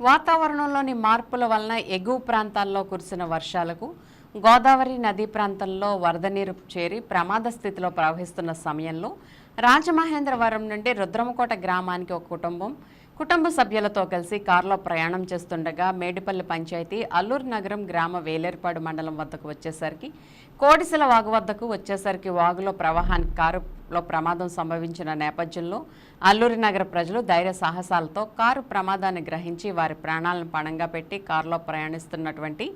వాతావరణంలోని మార్పుల వలన ఎగువ ప్రాంతాల్లో కురిసిన వర్షాలకు గోదావరి నదీ ప్రాంతంలో వరద నీరు చేరి ప్రమాద స్థితిలో ప్రవహిస్తున్న సమయంలో రాజమహేంద్రవరం నుండి రుద్రమకోట గ్రామానికి ఒక కుటుంబం కుటుంబ సభ్యులతో కలిసి కారులో ప్రయాణం చేస్తుండగా మేడిపల్లి పంచాయతీ అల్లూరు నగరం గ్రామ వేలేరుపాడు మండలం వద్దకు వచ్చేసరికి కోడిసెల వాగు వద్దకు వచ్చేసరికి వాగులో ప్రవాహానికి కారులో ప్రమాదం సంభవించిన నేపథ్యంలో అల్లూరి నగర ప్రజలు ధైర్య సాహసాలతో కారు ప్రమాదాన్ని గ్రహించి వారి ప్రాణాలను పణంగా పెట్టి కారులో ప్రయాణిస్తున్నటువంటి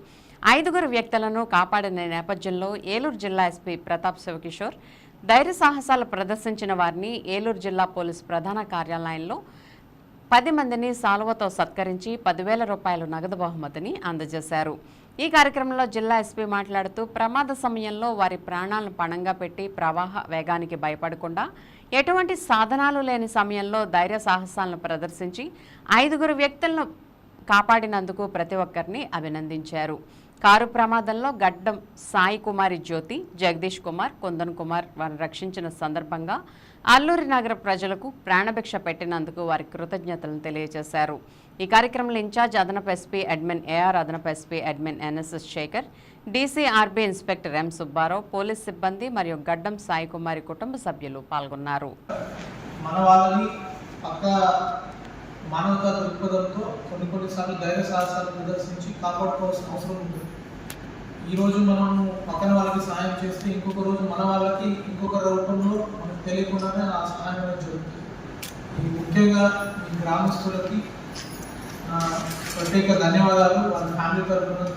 ఐదుగురు వ్యక్తులను కాపాడిన నేపథ్యంలో ఏలూరు జిల్లా ఎస్పీ ప్రతాప్ శివకిషోర్ ధైర్య సాహసాలు ప్రదర్శించిన వారిని ఏలూరు జిల్లా పోలీస్ ప్రధాన కార్యాలయంలో పది మందిని సాల్వతో సత్కరించి పదివేల రూపాయలు నగదు బహుమతిని అందజేశారు. ఈ కార్యక్రమంలో జిల్లా ఎస్పీ మాట్లాడుతూ ప్రమాద సమయంలో వారి ప్రాణాలను పణంగా పెట్టి ప్రవాహ వేగానికి భయపడకుండా ఎటువంటి సాధనాలు లేని సమయంలో ధైర్య సాహసాలను ప్రదర్శించి ఐదుగురు వ్యక్తులను కాపాడినందుకు ప్రతి ఒక్కరిని అభినందించారు. కారు ప్రమాదంలో గడ్డం సాయి కుమారి జ్యోతి జగదీష్ కుమార్ కుందన్ కుమార్ వారిని రక్షించిన సందర్భంగా అల్లూరి నగర ప్రజలకు ప్రాణభిక్ష పెట్టినందుకు వారి కృతజ్ఞతలను తెలియజేశారు. ఈ కార్యక్రమంలో ఇన్ఛార్జ్ అదనపు ఎస్పీ అడ్మిన్ ఏఆర్ అదనపు SP admin NSS Shekhar DCRB inspector M Subbarao police సిబ్బంది మరియు గడ్డం సాయి కుమారి కుటుంబ సభ్యులు పాల్గొన్నారు. మానవతా దృక్పథంతో కొన్ని కొన్నిసార్లు ధైర్య సాహసాలు ప్రదర్శించి కాపాడుకోవాల్సిన అవసరం ఉంటుంది. ఈరోజు మనం పక్కన వాళ్ళకి సహాయం చేస్తే ఇంకొక రోజు మన వాళ్ళకి ఇంకొక రూపంలో మనకు తెలియకుండానే ఆ సహాయం అనేది జరుగుతుంది. ముఖ్యంగా ఈ గ్రామస్తులకి ప్రత్యేక ధన్యవాదాలు. వాళ్ళ ఫ్యామిలీ తరఫున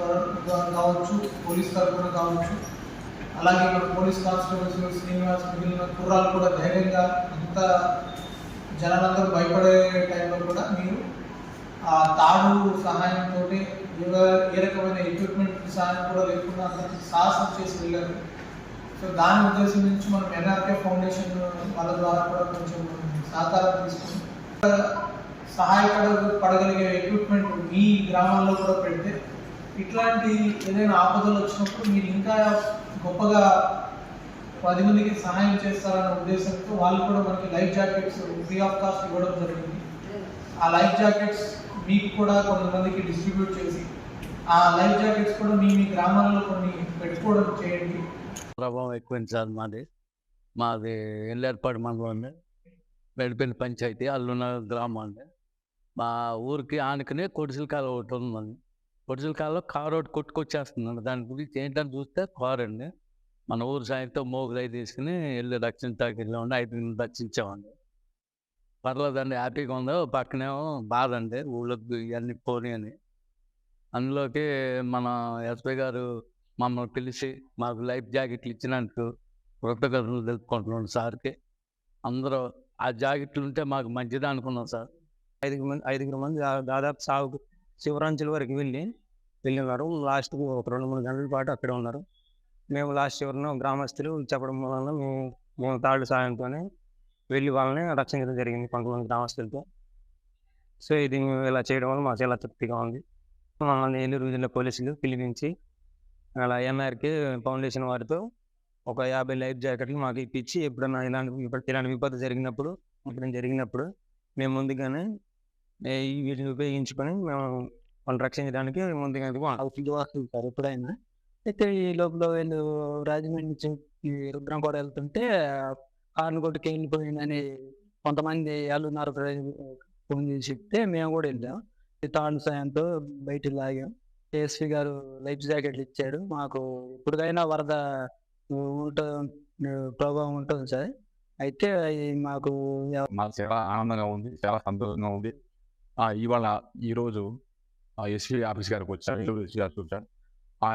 కావచ్చు పోలీస్ తరఫున కావచ్చు. అలాగే మన పోలీస్ కానిస్టేబుల్స్ శ్రీనివాస్ మిగిలిన కుర్రాలు కూడా ధైర్యంగా అంత జనాలందరూ భయపడే ఆ సహాయంతో ఏ రకమైన ఎక్విప్మెంట్ సహాయం కూడా లేకుండా అందరికి సాహసం చేసి వెళ్ళారు. సో దాని ఉద్దేశం నుంచి మనం ఎన్ఆర్కే ఫౌండేషన్ వాళ్ళ ద్వారా కూడా కొంచెం సహకారం తీసుకుని సహాయపడ పడగలిగే ఎక్విప్మెంట్ మీ గ్రామాల్లో కూడా పెడితే ఇట్లాంటి ఏదైనా ఆపదలు వచ్చినప్పుడు మీరు ఇంకా గొప్పగా పది మందికి సహాయం చేస్తారన్న ఉద్దేశంతో వాళ్ళు కూడా మనకి life jackets free of cost ఇవ్వడం జరిగింది. ఆ లైఫ్ జాకెట్స్ మీకు కూడా కొంతమందికి డిస్ట్రిబ్యూట్ చేసి ఆ లైఫ్ జాకెట్స్ కూడా మీ మీ గ్రామాల్లో కొన్ని పెట్టుకోవడం చేయండి. ప్రభావం ఎక్కువ సార్ మాది. మాది ఎల్లేర్పాడు మండలండి అండి పంచాయతీ అల్లున్న గ్రామం అండి. మా ఊరికి ఆనుకునే కొడిసిల కాలువ ఒకటి ఉందండి కొడిసిల కాలువ కారు ఒకటి కొట్టుకొచ్చేస్తుందండి. దాని గురించి ఏంటని చూస్తే కారు అండి. మన ఊరు సాయంతో మోగులై తీసుకుని వెళ్ళి రక్షణ తాకి వెళ్ళామండి ఐదు రక్షించామండి పర్లేదండి హ్యాపీగా ఉందో పక్కనేమో బాధ అండి ఊళ్ళోకి ఇవన్నీ పోనీ అని అందులోకి మన ఎస్పీ గారు మమ్మల్ని పిలిచి మాకు లైఫ్ జాకెట్లు ఇచ్చినందుకు కృతజ్ఞతలు తెలుపుకుంటున్నాం సార్కి. అందరూ ఆ జాకెట్లు ఉంటే మాకు మంచిది అనుకున్నాం సార్. ఐదుగురు మంది ఐదుగురు మంది దాదాపు సాగు శివరాంచుల వరకు వెళ్ళి వెళ్ళినారు లాస్ట్ ఒక రెండు మూడు గంటల పాటు అక్కడే ఉన్నారు. మేము లాస్ట్ చివరిన గ్రామస్తులు చెప్పడం వలన మేము మేము తాళ్ళు సాయంతోనే వెళ్ళి వాళ్ళని రక్షించడం జరిగింది. కొంతమంది గ్రామస్తులతో. సో ఇది ఇలా చేయడం వల్ల మాకు చాలా తృప్తిగా ఉంది. మమ్మల్ని ఏలూరు జిల్లా పోలీసులు పిలిపించి అలా ఎన్ఆర్కే ఫౌండేషన్ వారితో ఒక యాభై లైఫ్ జాకెట్లు మాకు ఇప్పించి ఎప్పుడైనా ఇలాంటి ఇలాంటి విపత్తు జరిగినప్పుడు ఇప్పుడు జరిగినప్పుడు మేము ముందుగానే వీటిని ఉపయోగించుకొని మేము వాళ్ళని రక్షించడానికి ముందుగా అవుతుంది వస్తుంటారు ఎప్పుడైనా. అయితే ఈ లోపల వీళ్ళు రాజమండ్రి నుంచి కూడా వెళ్తుంటే వెళ్తుంటే కారుని కొట్టుకు వెళ్ళిపోయిందని కొంతమంది వెళ్ళున్నారు ఫోన్ చేసి చెప్తే మేము కూడా వెళ్ళాం. తాను సాయంతో బయట లాగాం. కేఎస్పి గారు లైఫ్ జాకెట్లు ఇచ్చాడు మాకు ఇప్పటికైనా వరద ఉంట ప్రభావం ఉంటుంది సార్. అయితే మాకు మాకు చాలా ఆనందంగా ఉంది చాలా సంతోషంగా ఉంది. ఇవాళ ఈరోజు ఎస్పీ ఆఫీస్ గారికి వచ్చారు. ఎస్పీ గారికి వచ్చారు ఆ,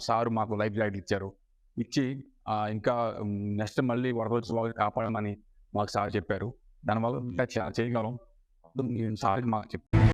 సారు మాకు లైఫ్ జాకెట్ ఇచ్చారు. ఇచ్చి ఇంకా నెక్స్ట్ మళ్ళీ వరద వచ్చి వాళ్ళని కాపాడమని మాకు సార్ చెప్పారు. దానివల్ల ఇంకా చేయగలం. సార్ మాకు చెప్పారు.